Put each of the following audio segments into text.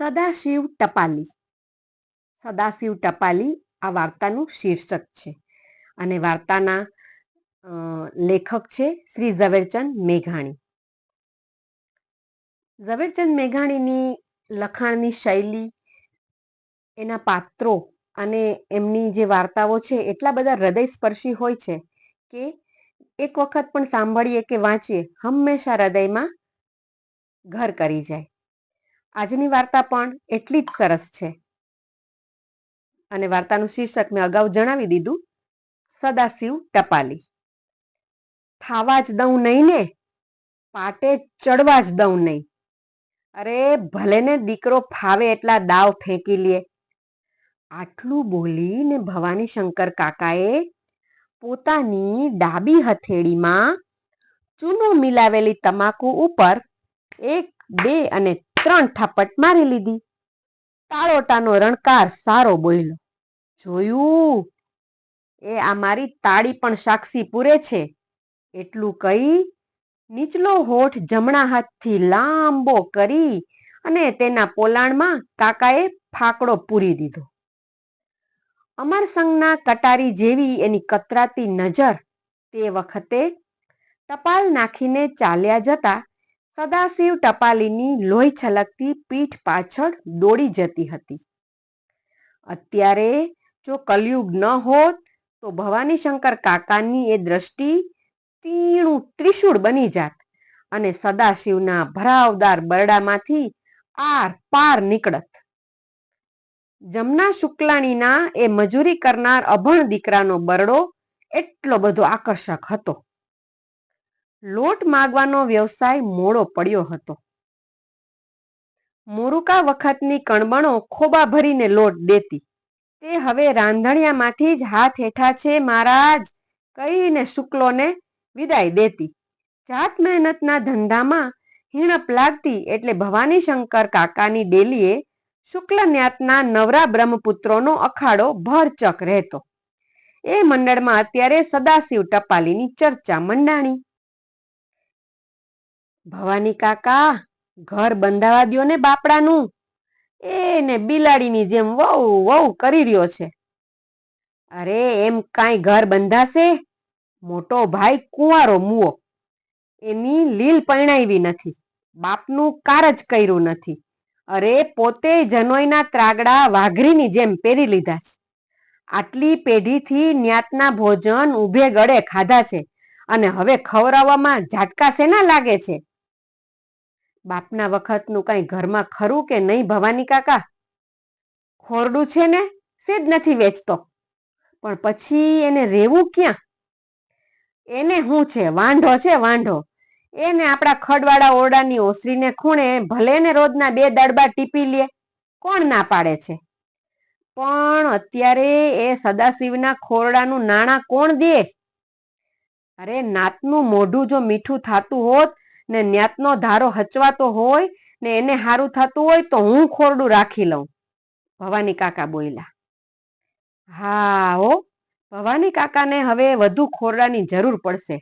સદાશિવ ટપાલી. સદાશિવ ટપાલી આ વાર્તાનું શીર્ષક છે. અને વાર્તાના લેખક છે શ્રી ઝવેરચંદ મેઘાણી. ઝવેરચંદ મેઘાણીની લખાણની શૈલી, એના પાત્રો અને એમની જે વાર્તાઓ છે એટલા બધા હૃદયસ્પર્શી હોય છે કે એક વખત પણ સાંભળીએ કે વાંચીએ, હંમેશા હૃદયમાં ઘર કરી જાય. આજની વાર્તા પણ એટલી જ સરસ છે. અને વાર્તાનું શીર્ષક મેં અગાઉ જણાવી દીધું, સદાશિવ ટપાલી. થાવા જ દઉં નહીં ને, પાટે ચડવા જ દઉં નહીં. અરે ભલે ને દીકરો ફાવે એટલા દાવ ફેંકી લે. આટલું બોલીને ભવાની શંકર કાકાએ પોતાની ડાબી હથેળીમાં ચૂનો મિલાવેલી તમાકુ ઉપર એક, બે અને ત્રણ થાપટ મારી લીધી. તાળોટાનો રણકાર સારો બોલ્યો જોયું? એ આ મારી તાળી પણ સાક્ષી પૂરે છે. એટલું કહી નીચલો હોઠ જમણા હાથથી લાંબો કરી અને તેના પોલાણમાં કાકાએ ફાકડો પૂરી દીધો. અમર સંઘના કટારી જેવી એની કતરાતી નજર તે વખતે ટપાલ નાખીને ચાલ્યા જતા સદાશિવ ટપાલીની લોહી છલકતી પીઠ પાછળ દોડી જતી હતી. અત્યારે જો કલયુગ ન હોત, તો ભવાની શંકર કાકાની એ દ્રષ્ટિ તીણું ત્રિશૂળ બની જાત અને સદાશિવના ભરાવદાર બરડામાંથી આર પાર નીકળત. જમના શુક્લાણીના એ મજૂરી કરનાર અભણ દીકરાનો બરડો એટલો બધો આકર્ષક હતો. લોટ માગવાનો વ્યવસાય મોડો પડ્યો હતો. મોરુકા વખતની કણબણો ખોબા ભરીને લોટ દેતી. તે હવે રાંધણિયામાંથી જ હાથ હેઠા છે મહારાજ, કહીને શુક્લોને વિદાય દેતી. જાત મહેનતના ધંધામાં હીણપ લાગતી એટલે ભવાની શંકર કાકાની ડેલીએ શુક્લ ન્યાતના નવરા બ્રહ્મપુત્રોનો અખાડો ભરચક રહેતો. એ મંડળમાં અત્યારે સદાશિવ ટપાલીની ચર્ચા મંડાણી. ભવાની કાકા, ઘર બંધાવા દો ને બાપડાનું. એને બિલાડીની જેમ વહુ વહુ કરી રહ્યો છે. અરે એમ કાંઈ ઘર બંધાશે? મોટો ભાઈ કુંવારો મુવો. એની લીલ પરણાવી નથી. બાપનું કાર જ કર્યું નથી. અરે પોતે જનોઈના ત્રાગડા વાઘરીની જેમ પહેરી લીધા છે. આટલી પેઢીથી ન્યાતના ભોજન ઊભે ગળે ખાધા છે. અને હવે ખવડાવવામાં ઝાટકા શેના લાગે છે? બાપના વખતનું કઈ ઘરમાં ખરું કે નહીં ભવાની કાકા? ખોરડું છે ને સેજ નથી વેચતો. પણ પછી એને રેવું ક્યાં? એને શું છે? વાંઢો છે વાંઢો. એને આપણા ખડવાળા ઓરડાની ઓસરીને ખૂણે ભલે ને રોજના બે દડબા ટીપી લે, કોણ ના પાડે છે? પણ અત્યારે એ સદાશિવના ખોરડાનું નાણાં કોણ દે? અરે, નાતનું મોઢું જો મીઠું થાતું હોત ને ન્યાતનો ધારો હચવાતો હોય ને એને સારું થતું હોય તો હું ખોરડું રાખી લઉં. ભવાની કાકા બોલ્યા. હા હો, ભવાની કાકાને હવે વધુ ખોરડાની જરૂર પડશે.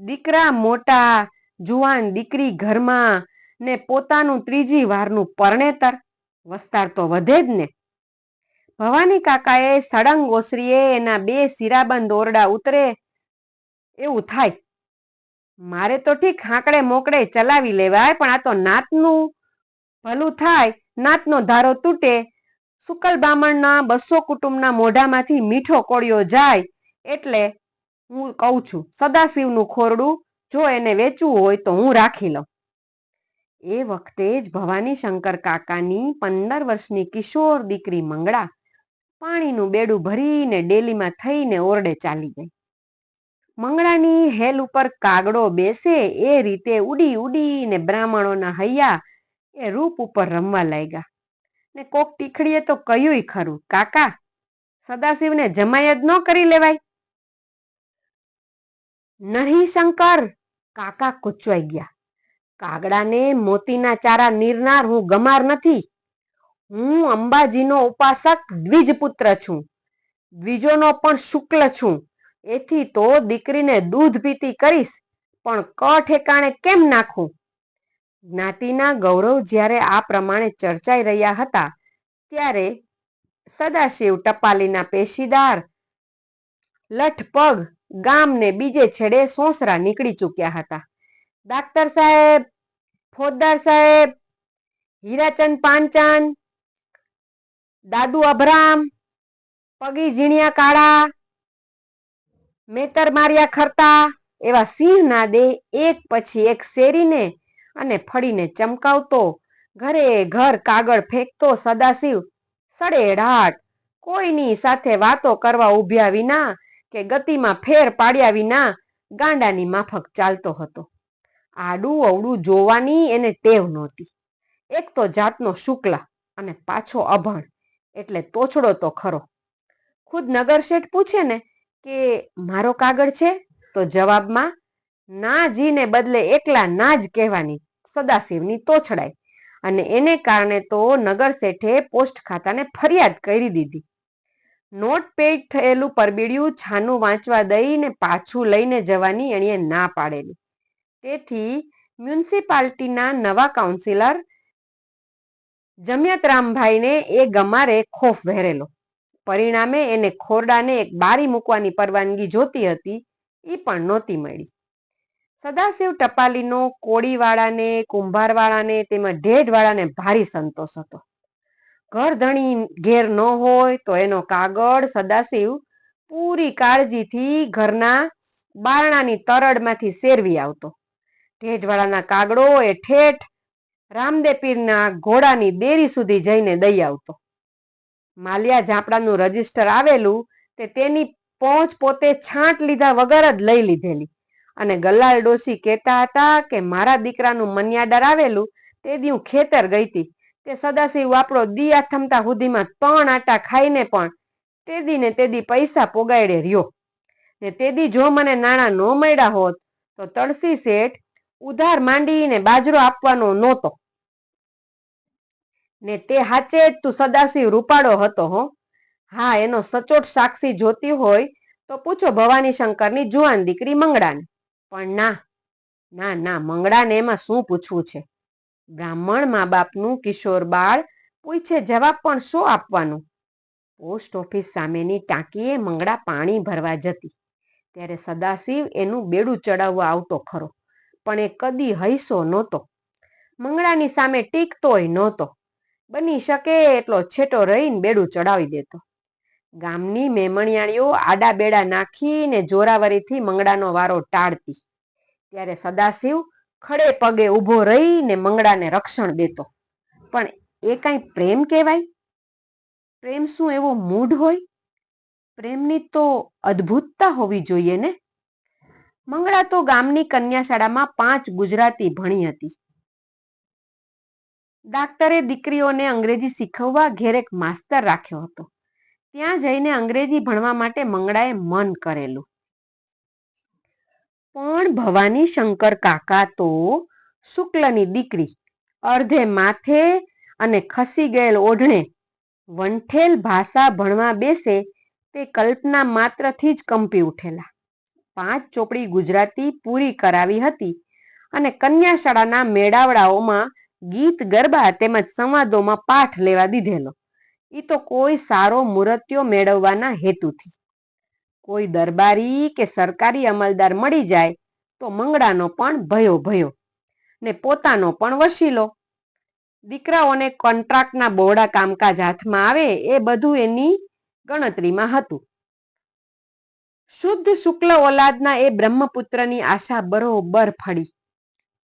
દીકરા મોટા, જુવાન દીકરી ઘરમાં ને પોતાનું ત્રીજી વારનું પરણેતર, વસ્તાર તો વધે જ ને. ભવાની કાકાએ સળંગ ઓસરીએ એના બે સિરાબંધ ઓરડા ઉતરે, એવું થાય. મારે તો ઠીક હાંકડે મોકડે ચલાવી લેવાય, પણ આ તો નાતનું ભલું થાય, નાતનો ધારો તૂટે. શુકલ બ્રાહ્મણના બસો કુટુંબના મોઢામાંથી મીઠો કોળિયો જાય એટલે હું કહું છું, સદાશિવનું ખોરડું જો એને વેચવું હોય તો હું રાખી લઉં. એ વખતે જ ભવાની શંકર કાકાની પંદર વર્ષની કિશોર દીકરી મંગળા પાણીનું બેડું ભરીને ડેલીમાં થઈને ઓરડે ચાલી ગઈ. મંગળાની હેલ ઉપર કાગડો બેસે, એ રીતે ઉડી ઉડીને બ્રાહ્મણોના હૈયા એ રૂપ ઉપર રમવા લાગ્યા. ને કોક ટીખડીએ તો કહ્યું ખરું, કાકા, સદાશિવને જમાય જ ન કરી લેવાય. નહીં, શંકર. કાકા કૂચવાઈ ગયા. કાગડાને મોતીના ચારા નીરનાર હું ગમાર નથી. હું અંબાજીનો ઉપાસક દ્વિજપુત્ર છું. દ્વિજોનો પણ શુક્લ છું. એથી તો દીકરીને દૂધ પીતી કરીશ, પણ ક ઠેકાણે કેમ નાખું? જ્ઞાતિના ગૌરવ જ્યારે આ પ્રમાણે ચર્ચાઈ રહ્યા હતા, ત્યારે સદાશિવ ટપાલીના પેશીદાર લઠપગ ગામને બીજે છેડે સોસરા નીકળી ચૂક્યા હતા. ડાક્ટર સાહેબ, ફોજદાર સાહેબ, હીરાચંદ પાંચાન, દાદુ અભરામ, પગી ઝીણિયા કાળા મેતર માર્યા ખરતા, એવા સિંહના દે એક પછી એક શેરીને અને ફળીને ચમકાવતો. ઘરે ઘર કાગળ ફેંકતો સદાશિવ. સડેડાટ કોઈની સાથે વાતો કરવા ઉભ્યા વિના કે ગતિમાં ફેર પાડ્યા વિના ગાંડાની માફક ચાલતો હતો. આડું અવડું જોવાની એને ટેવ નહોતી. એક તો જાતનો શુક્લા અને પાછો અભણ. એટલે તોછડો તો ખરો. ખુદ નગરશેઠ પૂછે ને કે મારો કાગળ છે, તો જવાબમાં ના જીને બદલે એકલા ના જ કહેવાની સદાશિવની તોછડાઈ અને એને કારણે તો નગર શેઠે પોસ્ટ ખાતાને ફરિયાદ કરી દીધી. નોટ પેડ થયેલું પરબીડિયું છાનું વાંચવા દઈને પાછું લઈને જવાની એણીએ ના પાડેલી. તેથી મ્યુનિસિપાલિટીના નવા કાઉન્સિલર જમિયતરામભાઈને એ ગમારે ખોફ વહેરેલો. પરિણામે એને ખોરડાને એક બારી મૂકવાની પરવાનગી જોતી હતી એ પણ નહોતી મળી. સદાશિવ ટપાલીનો કોળીવાળાને, કુંભારવાળાને તેમજ ઢેઢવાળાને ભારી સંતોષ હતો. ઘર ધણી ઘેર ન હોય તો એનો કાગળ સદાશિવ પૂરી કાળજીથી ઘરના બારણાની તરડમાંથી શેરવી આવતો. ઢેઢવાળાના કાગડો એ ઠેઠ રામદેપીરના ઘોડાની દેરી સુધી જઈને દઈ આવતો. માલિયા ઝાપડાનું રજિસ્ટર આવેલું તે તેની પહોંચ પોતે છાંટ લીધા વગર જ લઈ લીધેલી. અને ગલ્લાલ ડોસી કહેતા હતા કે મારા દીકરાનું મન્યાડર આવેલું તે દી હું ખેતર ગઈ હતી. તે સદાશિવ આપણો દી આથમતા સુધીમાં ત્રણ આટા ખાઈને પણ તેદી ને તેદી પૈસા પોગાડે રહ્યો. ને તે દી જો મને નાણાં ન મળ્યા હોત તો તળસી શેઠ ઉધાર માંડીને બાજરો આપવાનો નહોતો. ને તે હાચે જ તું સદાશિવ રૂપાળો હતો, હો. હા, એનો સચોટ સાક્ષી જોતી હોય તો પૂછો ભવાની શંકરની જુવાન દીકરી મંગળાને. પણ ના ના ના, મંગળાને એમાં શું પૂછવું છે? બ્રાહ્મણ મા બાપનું કિશોર બાળ પૂછે જવાબ પણ શું આપવાનું? પોસ્ટ ઓફિસ સામેની ટાંકીએ મંગળા પાણી ભરવા જતી. ત્યારે સદાશિવ એનું બેડું ચડાવવા આવતો ખરો, પણ એ કદી હૈસો નહોતો. મંગળાની સામે ટીકતોય નહોતો. બની શકે એટલો છેટો રહીને બેડું ચડાવી દેતો. ગામની મેમણિયાળીઓ આડા બેડા નાખીને જોરાવરીથી મંગળાનો વારો ટાળતી. ત્યારે સદાશિવ ખડે પગે ઊભો રહીને મંગળાને રક્ષણ દેતો. પણ એ કાંઈ પ્રેમ કહેવાય? પ્રેમ શું એવો મૂઢ હોય? પ્રેમની તો અદ્ભુતતા હોવી જોઈએ ને? મંગળા તો ગામની કન્યાશાળામાં પાંચ ગુજરાતી ભણી હતી. ડાક્ટરે દીકરીઓને અંગ્રેજી શીખવવા ઘેર એક માસ્તર રાખ્યો હતો. ત્યાં જઈને અંગ્રેજી ભણવા માટે મંગળાએ મન કરેલું. પણ ભવાની શંકર કાકા તો શુક્લની દીકરી, અર્ધે માથે અને ખસી ગયેલ ઓઢણે વંઠેલ ભાષા ભણવા બેસે તે કલ્પના માત્રથી જ કંપી ઉઠેલા. પાંચ ચોપડી ગુજરાતી પૂરી કરાવી હતી અને કન્યાશાળાના મેળાવડાઓમાં ગીત ગરબા તેમજ સંવાદોમાં પાઠ લેવા દીધેલો. એ તો કોઈ સારો મૂર્ત્યો મેળવવાના હેતુથી. કોઈ દરબારી કે સરકારી અમલદાર મળી જાય તો મંગળાનો પણ ભયો ભયો ને પોતાનો પણ વસીલો દીકરાઓને કોન્ટ્રાક્ટના બોડા કામકાજ હાથમાં આવે એ બધું એની ગણતરીમાં હતું. શુદ્ધ શુક્લ ઓલાદના એ બ્રહ્મપુત્રની આશા બરોબર ફળી.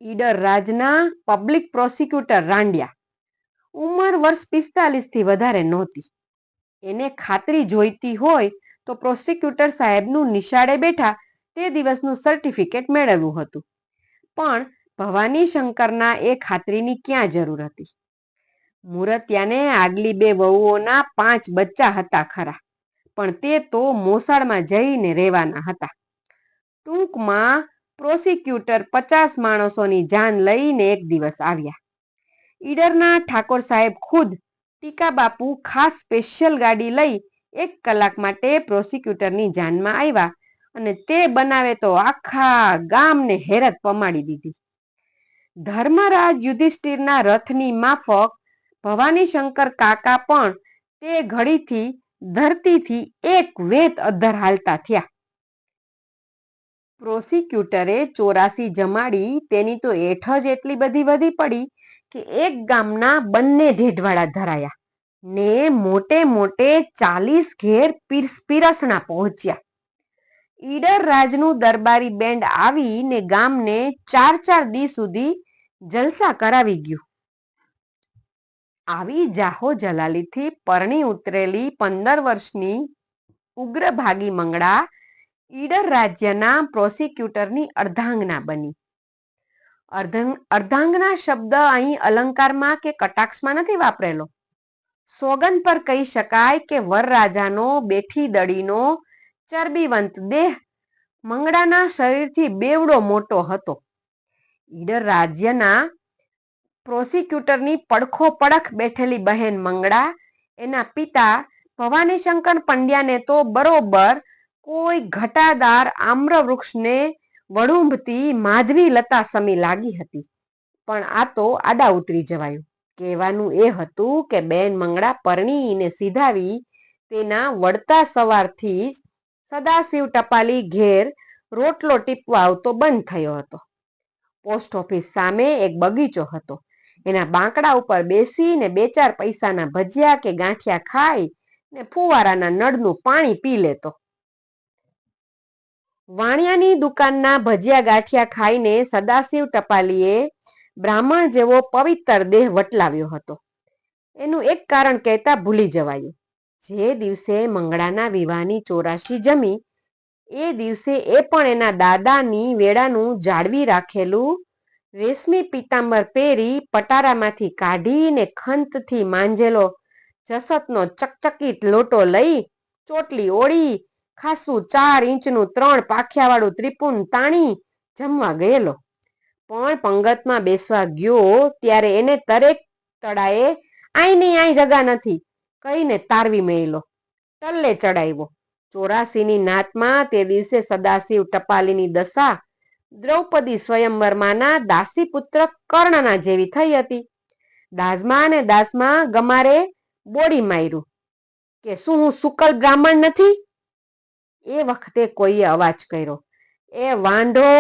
ઈડર રાજના પબ્લિક પ્રોસિક્યુટર રાંડિયા. ઉંમર વર્ષ પિસ્તાલીસથી વધારે નહોતી. એને ખાતરી જોઈતી હોય તો પ્રોસિક્યુટર સાહેબનું નિશાળે બેઠા તે દિવસનું સર્ટિફિકેટ મેળવ્યું હતું. પણ ભવાની શંકરના એ ખાતરીની ક્યાં જરૂર હતી? મુરતિયાને આગલી બે વહુઓના પાંચ બચ્ચા હતા ખરા, પણ તે તો મોસાળમાં જઈને રહેવાના હતા. ટૂંકમાં પ્રોસિક્યુટર પચાસ માણસોની જાન લઈને એક દિવસ આવ્યા. ઈડરના ઠાકોર સાહેબ ખુદ ટીકા બાપુ ખાસ સ્પેશિયલ ગાડી લઈ એક કલાક માટે પ્રોસિક્યુટરની જાનમાં આવ્યા અને તે બનાવે તો આખા ગામને હેરત પમાડી દીધી. ધર્મરાજ યુધિષ્ઠિરના રથની માફક ભવાની શંકર કાકા પણ તે ઘડીથી, ધરતીથી એક વેત અધ્ધર હાલતા થયા. પ્રોસિક્યુટરે ચોરાસી જમાડી તેની તો એઠ જ એટલી બધી વધી પડી કે એક ગામના બંને ઢેઢવાળા ધરાયા ને મોટે મોટે ચાલીસ ઘેર પીરસ પીરસણા પહોંચ્યા. ઈડર રાજનું દરબારી બેન્ડ આવી ને ગામને ચાર ચાર દી સુધી જલસા કરાવી ગયું. આવી જાહો જલાલીથી પરણી ઉતરેલી પંદર વર્ષની ઉગ્રભાગી મંગળા ઈડર રાજ્યના પ્રોસિક્યુટરની અર્ધાંગના બની. અર્ધંગ, અર્ધાંગના શબ્દ અહીં અલંકારમાં કે કટાક્ષમાં નથી વાપરેલો. સોગન પર કહી શકાય કે વરરાજાનો બેઠી દડીનો, ચરબીવંત દેહ મંગળાના શરીરથી બેવડો મોટો હતો. ઈડર રાજ્યના પ્રોસિક્યુટરની પડખો પડખ બેઠેલી બહેન મંગળા, એના પિતા ભવાનીશંકર પંડ્યાને તો બરોબર કોઈ ઘટાદાર આમ્ર વૃક્ષને વડુંબતી માધવી લતા સમી લાગી હતી. પણ આ તો આડા ઉતરી જવાયું. કહેવાનું એ હતું કે બેન મંગળા પરણીને સીધાવી તેના વળતા સવારથી જ સદાશિવ ટપાલી ઘેર રોટલો ટીપવા આવતો બંધ થયો હતો. પોસ્ટ ઓફિસ સામે એક બગીચો હતો. એના બાંકડા ઉપર બેસીને બે ચાર પૈસાના ભજીયા કે ગાંઠિયા ખાઈ ને ફુવારાના નળનું પાણી પી લેતો. વાણિયાની દુકાનના ભજીયા ગાંઠિયા ખાઈને સદાશિવ ટપાલીએ બ્રાહ્મણ જેવો પવિત્ર દેહ વટલાવ્યો હતો. એનું એક કારણ કહેતા ભૂલી જવાયું. જે દિવસે મંગળાના વિવાહની ચોરાશી જમી, એ દિવસે એ પણ એના દાદાની વેળાનું જાળવી રાખેલું રેશમી પિતાંબર પહેરી પટારામાંથી કાઢીને ખંતથી માંજેલો જસતનો ચકચકિત લોટો લઈ ચોટલી ઓળી ખાસું ચાર ઇંચનું ત્રણ પાખિયાવાળું ત્રિપુન તાણી જમવા ગયેલો. પણ પંગતમાં બેસવા ગયો ત્યારે એને તરેક તળાએ આઈ નહીં આઈ જગા નથી કહીને તારવી મેળ્યો. ટલ્લે ચડાવ્યો. ચોરાસીની નાતમાં તે દિવસે સદાશિવ ટપાલીની દશા દ્રૌપદી સ્વયંવરમાંના દાસી પુત્ર કર્ણના જેવી થઈ હતી. દાસમાં અને દાસમાં ગમારે બોડી માર્યું કે શું હું શુકલ બ્રાહ્મણ નથી? એ વખતે કોઈએ અવાજ કર્યો, એ વાંઢો,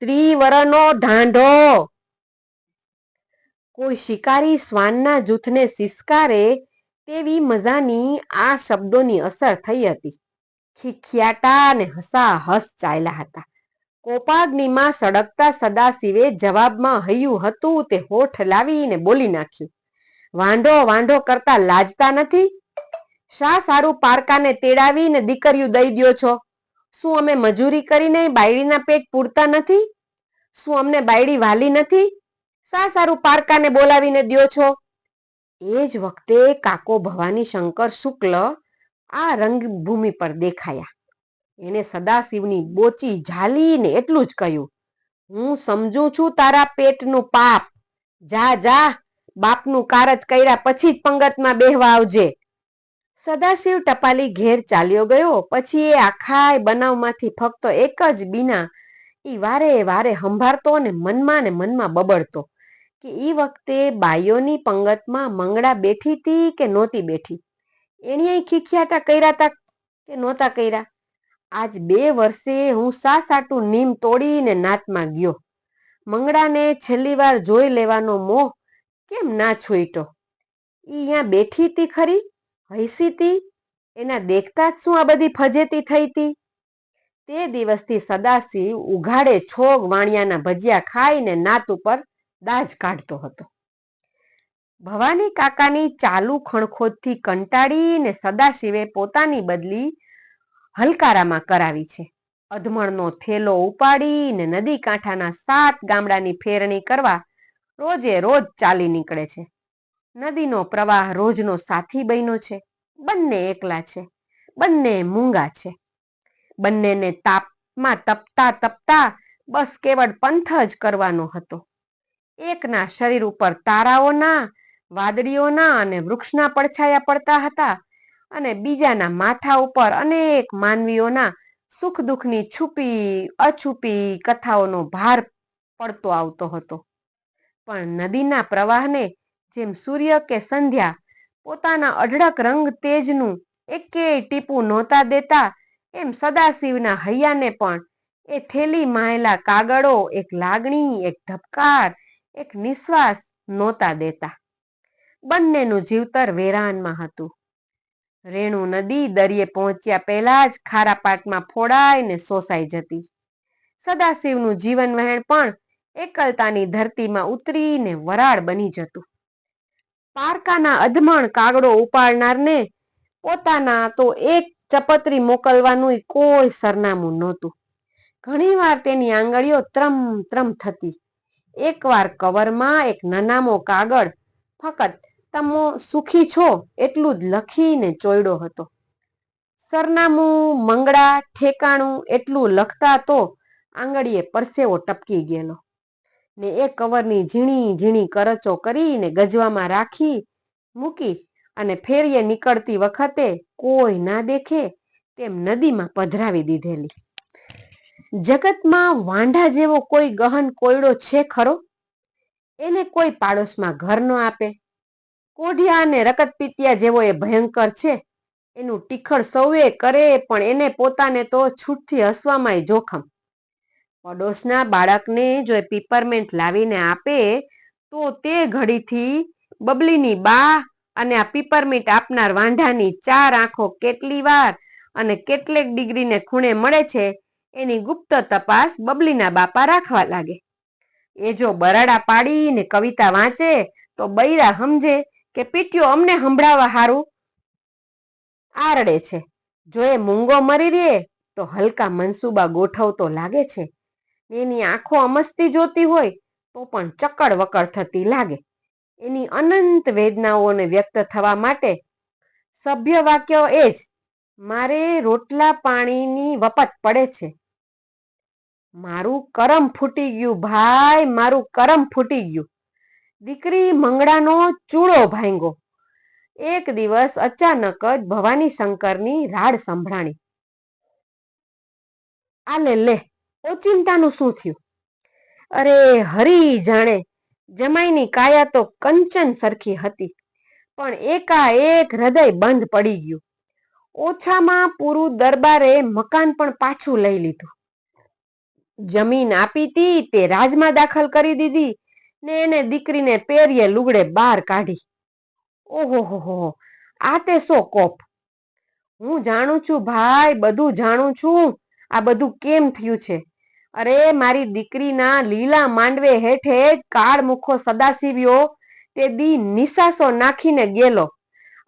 ત્રિવરનો ઢાંઢો. કોઈ શિકારી શ્વાનના જૂથને સિસકારે તેવી મજાની આ શબ્દોની અસર થઈ હતી. ખીખિયાટા ને હસા હસ ચાલ્યા હતા. કોપાગ્નિમાં સળગતા સદાશિવે જવાબમાં હૈયું હતું તે હોઠ લાવીને બોલી નાખ્યું, વાંઢો વાંઢો કરતા લાજતા નથી? શા સારું પારકાને તેડાવીને દીકરીયું દઈ દ્યો છો? શું અમે મજૂરી કરીને બાયડીના પેટ પૂરતા નથી? શું અમને બાયડી વાલી નથી? શા સારું પારકાને બોલાવીને દ્યો છો? એ જ વખતે કાકો ભવાની શંકર શુક્લ આ રંગભૂમિ પર દેખાયા. એને સદાશિવની બોચી ઝાલીને એટલું જ કહ્યું, હું સમજુ છું તારા પેટનું પાપ. જા જા, બાપનું કારજ કર્યા પછી જ પંગતમાં બેહવા આવજે. સદાશિવ ટપાલી ઘેર ચાલ્યો ગયો. પછી એ આખાય બનાવમાંથી ફક્ત એક જ બીના એ વારે વારે સંભાળતો ને મનમાં ને મનમાં બબડતો કે એ વખતે બાઈઓની પંગતમાં મંગળા બેઠી હતી કે નહોતી બેઠી? એણીએ ખીખિયાટા કર્યા તા કે નહોતા કર્યા? આજ બે વર્ષે હું સા સાટું નીમ તોડીને નાતમાં ગયો. મંગળાને છેલ્લી વાર જોઈ લેવાનો મોહ કેમ ના છોઈટો ઈ અહીંયા બેઠી તી ખરી? હૈસી તી એના દેખતા જ શું આ બધી ફજેતી થઈ હતી તે દિવસથી સદાશિવ ઉઘાડે છોગ વાણિયાના ભજીયા ખાઈને નાત ઉપર દાજ કાઢતો હતો. ભવાની કાકાની ચાલુ ખણખોદથી કંટાળીને સદાશિવે પોતાની બદલી હલકારામાં કરાવી છે. અધમણનો થેલો ઉપાડીને નદી કાંઠાના સાત ગામડાની ફેરણી કરવા રોજે રોજ ચાલી નીકળે છે. નદીનો પ્રવાહ રોજનો સાથી બન્યો છે. બંને એકલા છે. બંને મૂંગા છે. બંનેને તાપમાં તપતા તપતા બસ કેવળ પંથ જ કરવાનો હતો. એકના શરીર ઉપર તારાઓના, વાદળીઓના અને વૃક્ષના પડછાયા પડતા હતા અને બીજાના માથા ઉપર અનેક માનવીઓના સુખ દુઃખની છુપી, અછુપી કથાઓનો ભાર પડતો આવતો હતો. પણ નદીના પ્રવાહને જેમ સૂર્ય કે સંધ્યા પોતાના અઢળક રંગ તેજનું એકેય ટીપું નહોતા દેતા, એમ સદાશિવના હૈયાને પણ એ થેલી માયેલા કાગળો, એક લાગણી, એક ધબકાર, એક નિશ્વાસ નહોતા દેતા. બંનેનું જીવતર વેરાનમાં હતું. રેણુ નદી દરિયે પહોંચ્યા પહેલા જ ખારા પાટમાં ફોડાઈને સોસાઈ જતી. સદાશિવનું જીવન વહેણ પણ એકલતાની ધરતીમાં ઉતરીને વરાળ બની જતું. પારકાના અધમણ કાગડો ઉપાડનારને પોતાના તો એક ચપતરી મોકલવાનું કોઈ સરનામું નહોતું. ઘણીવાર તેની આંગળીઓ ત્રમ ત્રમ થતી. એકવાર કવરમાં એક નનામો કાગળ, ફક્ત તમો સુખી છો એટલું જ લખીને ચોયડો હતો. સરનામું, મંગળા, ઠેકાણું એટલું લખતા તો આંગળીએ પરસેવો ટપકી ગયેલો. ને એ કવરની ઝીણી ઝીણી કરચો કરીને ગજવામાં રાખી મૂકી અને ફેરીએ નીકળતી વખતે કોઈ ના દેખે તેમ નદીમાં પધરાવી દીધેલી. જગતમાં વાંઢા જેવો કોઈ ગહન કોયડો છે ખરો? એને કોઈ પાડોશમાં ઘર ન આપે. કોઢિયા અને રકતપિતિયા જેવો એ ભયંકર છે. એનું ટીખળ સૌએ કરે પણ એને પોતાને તો છૂટથી હસવામાંય જોખમ. પડોશના બાળકને જો એ પીપરમેન્ટ લાવીને આપે, તો તે ઘડીથી બબલીની બા અને આ પીપરમીન્ટ આપનાર વાંઢાની ચાર આંખો કેટલી વાર અને કેટલેક ડિગ્રીને ખૂણે મળે છે, એની ગુપ્ત તપાસ બબલીના બાપા રાખવા લાગે. એ જો બરાડા પાડીને કવિતા વાંચે, તો બૈરા સમજે કે પીટ્યો અમને સંભળાવવા હારું આરડે છે. જો એ મૂંગો મરી રે તો હલકા મનસુબા ગોઠવતો લાગે છે. એની આંખો અમસ્તી જોતી હોય તો પણ ચકડ વકડ થતી લાગે. એની અનંત વેદનાઓને વ્યક્ત થવા માટે સભ્ય વાક્ય એ જ, મારે રોટલા પાણીની વપત પડે છે. મારું કરમ ફૂટી ગયું, ભાઈ, મારું કરમ ફૂટી ગયું. દીકરી મંગળાનો ચૂડો ભાંગો એક દિવસ અચાનક જ ભવાની શંકરની રાડ સંભળાણી. આ લે લે ઓચિંતાનું શું થયું? અરે, હરી જાણે, જમાઈની કાયા તો કંચન સરખી હતી, પણ એકાએક હૃદય બંધ પડી ગયું. ઓછામાં પૂરું દરબારે મકાન પણ પાછું લઈ લીધું. જમીન આપી તી, તે રાજમાં દાખલ કરી દીધી, ને એને દીકરીને પેરીએ લુગડે બહાર કાઢી. ઓહો, હો આ તે સો કોપ? હું જાણું છું, ભાઈ, બધું જાણું છું આ બધું કેમ થયું છે? અરે, મારી દીકરીના લીલા માંડવે હેઠે જ કાળ મુખો સદાશિવ્યો, તે દી નિસાસો નાખીને ગયેલો.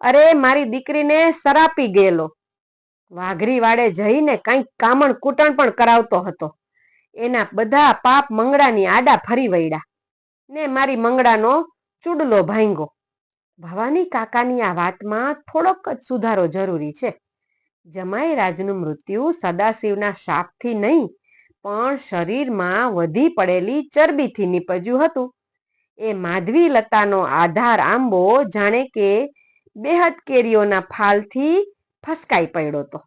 અરે, મારી દીકરીને સરાપી ગયેલો. વાઘરી વાડે જઈને કંઈક કામણ કૂટણ પણ કરાવતો હતો. એના બધા પાપ મંગળાની આડા ફરી વળ્યા. ને મારી મંગળાનો ચૂડલો ભાંગો ભવાની કાકાની આ વાતમાં થોડોક જ સુધારો જરૂરી છે. જમાઈ રાજનું મૃત્યુ સદાશિવના શાપથી નહીં, પણ શરીરમાં વધી પડેલી ચરબીથી નીપજ્યું હતું. એ માધવી લતાનો આધાર આંબો જાણે કે બેહદ કેરીઓના ફાલથી ફસકાઈ પડ્યો તો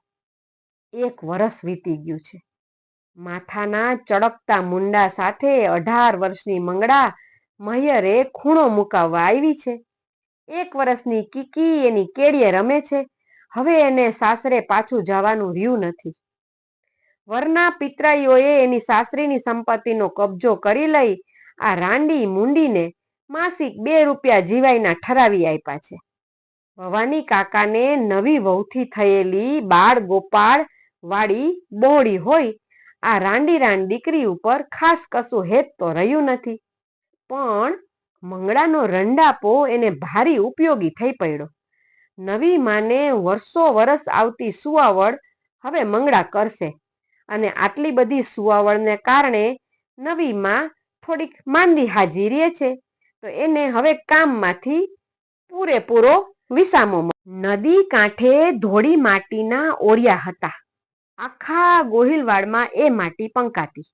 એક વરસ વીતી ગયું છે. માથાના ચળકતા મુંડા સાથે અઢાર વર્ષની મંગળા મહિયરે ખૂણો મુકાવવા આવી છે. એક વર્ષની કીકી એની કેડીએ રમે છે. હવે એને સાસરે પાછું જવાનું રહ્યું નથી. વરના પિતરાઈઓએ એની સાસરીની સંપત્તિનો કબજો કરી લઈ આ રાંડી મુંડીને માસિક બે રૂપિયા જીવાયના ઠરાવી આપ્યા છે. ભવાની કાકાને નવી વહુથી થયેલી બાળ ગોપાળ વાળી બહોળી હોય, આ રાંડી રાંડ દીકરી ઉપર ખાસ કશું હેત તો રહ્યું નથી. પણ મંગળાનો રંડાપો એને ભારી ઉપયોગી થઈ પડ્યો. નવી માને વર્ષો વરસ આવતી સુવાવડ હવે મંગળા કરશે. અને આટલી બધી સુવાવળને કારણે નવી માં થોડીક માંદી હાજી રહે છે. તો એને હવે કામમાંથી પૂરેપૂરો વિસામો નદી કાંઠે ધોળી માટીના ઓરિયા હતા. આખા ગોહિલવાડમાં એ માટી પંકાતી.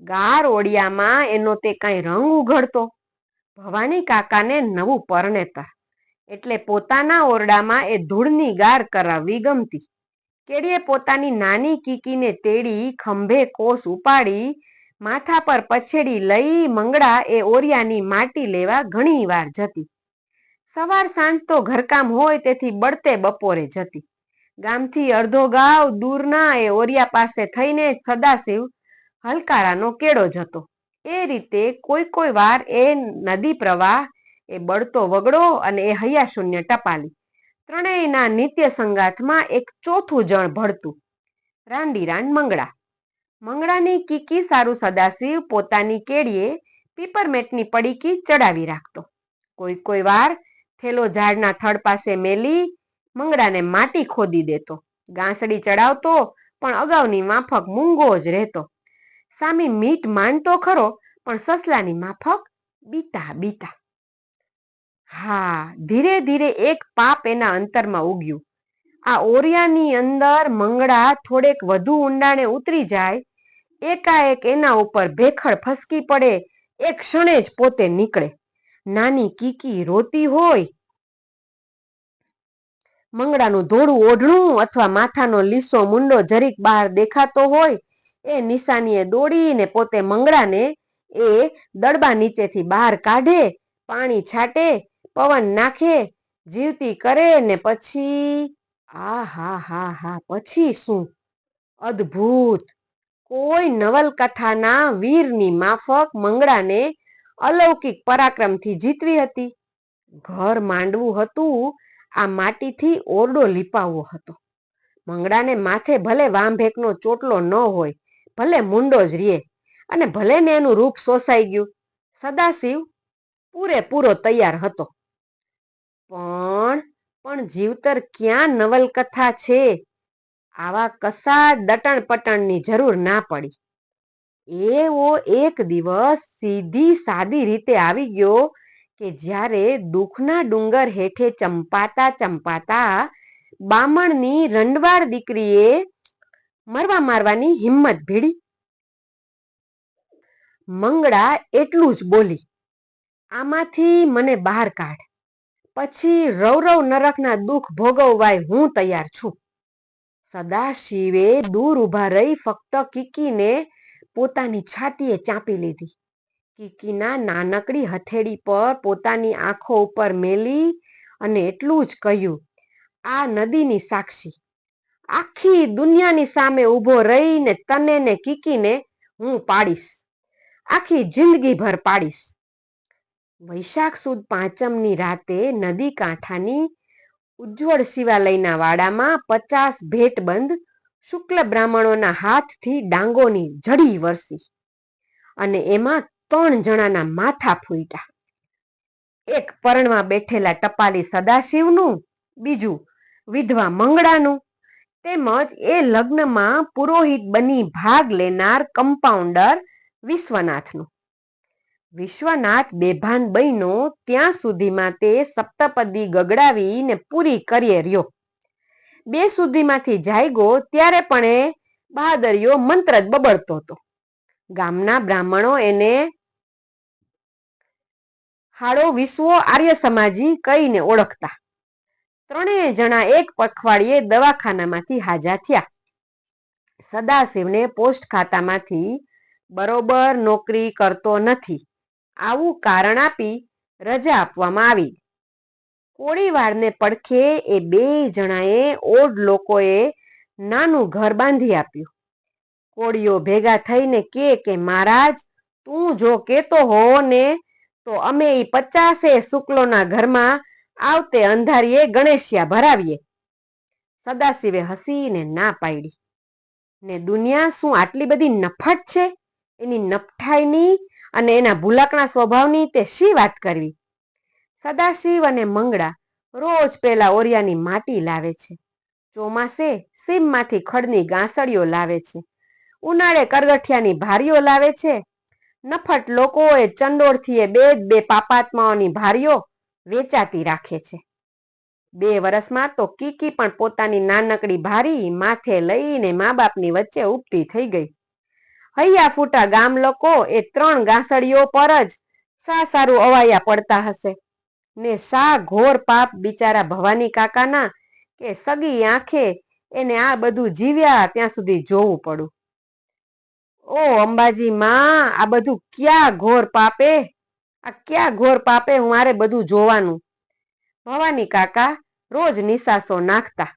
ગાર ઓળિયામાં એનો તે કાંઈ રંગ ઉઘડતો. ભવાની કાકાને નવું પરણેતર એટલે પોતાના ઓરડામાં એ ધૂળની ગાર કરાવવી ગમતી. કેડીએ પોતાની નાની કીકીને તેડી, ખંભે કોસ ઉપાડી, માથા પર પછેડી લઈ મંગળા એ ઓરિયાની માટી લેવા ઘણી વાર જતી. સવાર સાંજ તો ઘરકામ હોય તેથી બળતે બપોરે જતી. ગામથી અડધો ગાવ દૂરના એ ઓરિયા પાસે થઈને સદાશિવ હલકારાનો કેળો જતો. એ રીતે કોઈ કોઈ વાર એ નદી પ્રવાહ એ બળતો વગડો અને એ હૈયાશૂન્ય ટપાલી. ત્રણેયના નિત્ય સંગાથમાં એક ચોથું જણ ભળતું. રાંડી રાંડ મંગળા. મંગળાની કીકી સારું સદાશિવ પોતાની કેડીએ પીપરમેટની પડીકી ચડાવી રાખતો. કોઈ કોઈ વાર થેલો ઝાડના થડ પાસે મેલી મંગળાને માટી ખોદી દેતો. ગાંસડી ચડાવતો, પણ અગાઉની માફક મૂંગો જ રહેતો. સામી મીટ માનતો ખરો, પણ સસલાની માફક બીતા બીતા. હા, ધીરે ધીરે એક પાપ એના અંતરમાં ઉગ્યું. આ ઓરિયાની અંદર મંગળા થોડેક વધુ ઊંડાણે ઉતરી જાય, એકાએક એના ઉપર ભેખડ ફસકી પડે એક ક્ષણે જ પોતે નીકળે. નાની કીકી રોતી હોય, મંગળાનું ધોળું ઓઢણું અથવા માથાનો લીસો મુંડો જરીક બહાર દેખાતો હોય, એ નિશાનીએ દોડીને પોતે મંગળાને એ દડબા નીચેથી બહાર કાઢે, પાણી છાટે પવન નાખે, જીવતી કરે ને પછી, આ હા હા હા, પછી શું? અદ્ભુત! કોઈ નવલકથાના વીરની માફક મંગળાને અલૌકિક પરાક્રમથી જીતવી હતી. ઘર માંડવું હતું, આ માટીથી ઓરડો લીપાવવો હતો. મંગળાને માથે ભલે વાંભેકનો ચોટલો ન હોય, ભલે મુંડો જ રીએ, અને ભલે ને એનું રૂપ સોસાઈ ગયું. સદાશિવ પૂરેપૂરો તૈયાર હતો. પણ પણ જીવતર ક્યાં નવલકથા છે? આવા કસા દટણ પટણની જરૂર ના પડી. એવો એક દિવસ સીધી સાદી રીતે આવી ગયો કે જ્યારે દુઃખના ડુંગર હેઠે ચંપાતા ચંપાતા બામણની રંડવાર દીકરીએ મરવા મારવાની હિંમત ભીડી. મંગળા એટલું જ બોલી, આમાંથી મને બહાર કાઢ. પછી રૌરવ નરકના દુઃખ ભોગવવાય હું તૈયાર છું. સદાશિવે દૂર ઊભા રહી ફક્ત કીકીને પોતાની છાતીએ ચાંપી લીધી. કીકીના નાનકડી હથેળી પર પોતાની આંખો ઉપર મેલી અને એટલું જ કહ્યું, આ નદીની સાક્ષી. આખી દુનિયાની સામે ઊભો રહીને તને ને કીકીને હું પાડીશ. આખી જિંદગીભર પાડીશ. વૈશાખ સુદ પાંચમની રાતે નદી કાંઠાની ઉજ્જવળ શિવાલયના વાડામાં પચાસ ભેટબંધ શુક્લ બ્રાહ્મણોના હાથથી ડાંગોની જડી વરસી અને એમાં ત્રણ જણાના માથા ફૂટ્યા. એક પરણમાં બેઠેલા ટપાલી સદાશિવનું, બીજું વિધવા મંગળાનું, તેમજ એ લગ્નમાં પુરોહિત બની ભાગ લેનાર કમ્પાઉન્ડર વિશ્વનાથનું. વિશ્વનાથ બેભાન બહેનો ત્યાં સુધીમાં તે સપ્તપદી ગગડાવીને પૂરી કરીએ રહ્યો. બે સુધીમાંથી જાયગો ત્યારે પણ એ બહાદરીઓ મંત્ર જ બબડતો હતો. ગામના બ્રાહ્મણો એને હાડો વિશ્વો આર્ય સમાજી કહીને ઓળખતા. ત્રણેય જણા એક પખવાડિયે દવાખાનામાંથી હાજા થયા. સદાશિવને પોસ્ટ ખાતામાંથી બરોબર નોકરી કરતો નથી. આવું કારણ આપી રજા આપવામાં આવી. કોળીવારને પડખે એ બે જણાએ ઓડ લોકોએ નાનું ઘર બાંધી આપ્યું. કોળીઓ ભેગા થઈને કે કે, મહારાજ, તું જો કેતો હો ને, તો અમે એ પચાસે શુક્લોના ઘરમાં આવતે અંધારીએ ગણેશિયા ભરાવીએ. સદાશિવે હસીને ના પાડી ને દુનિયા શું આટલી બધી નફટ છે? એની નફઠાઈની અને એના ભૂલકણા સ્વભાવની તે શી વાત કરવી? સદાશિવ અને મંગળા રોજ પેલા ઓરિયાની માટી લાવે છે. ચોમાસે સીમમાંથી ખડની ગાંસડીઓ લાવે છે. ઉનાળે કરગઠિયાની ભારીઓ લાવે છે. નફટ લોકોએ ચંડોળથી એ બે બે પાપાત્માઓની ભારીઓ વેચાતી રાખે છે. બે વર્ષમાં તો કીકી પણ પોતાની નાનકડી ભારી માથે લઈને મા બાપની વચ્ચે ઉપતી થઈ ગઈ. હૈયા ફૂટા ગામ લોકો એ ત્રણ ગાંસડીઓ પર જ સા સારું અવાયા પડતા હશે. ને શા ઘોર પાપ બિચારા ભવાની કાકાના કે સગી આંખે એને આ બધું જીવ્યા ત્યાં સુધી જોવું પડું ઓ અંબાજી માં, આ બધું ક્યાં ઘોર પાપે? આ ક્યાં ઘોર પાપે મારે બધું જોવાનું? ભવાની કાકા રોજ નિશાસો નાખતા.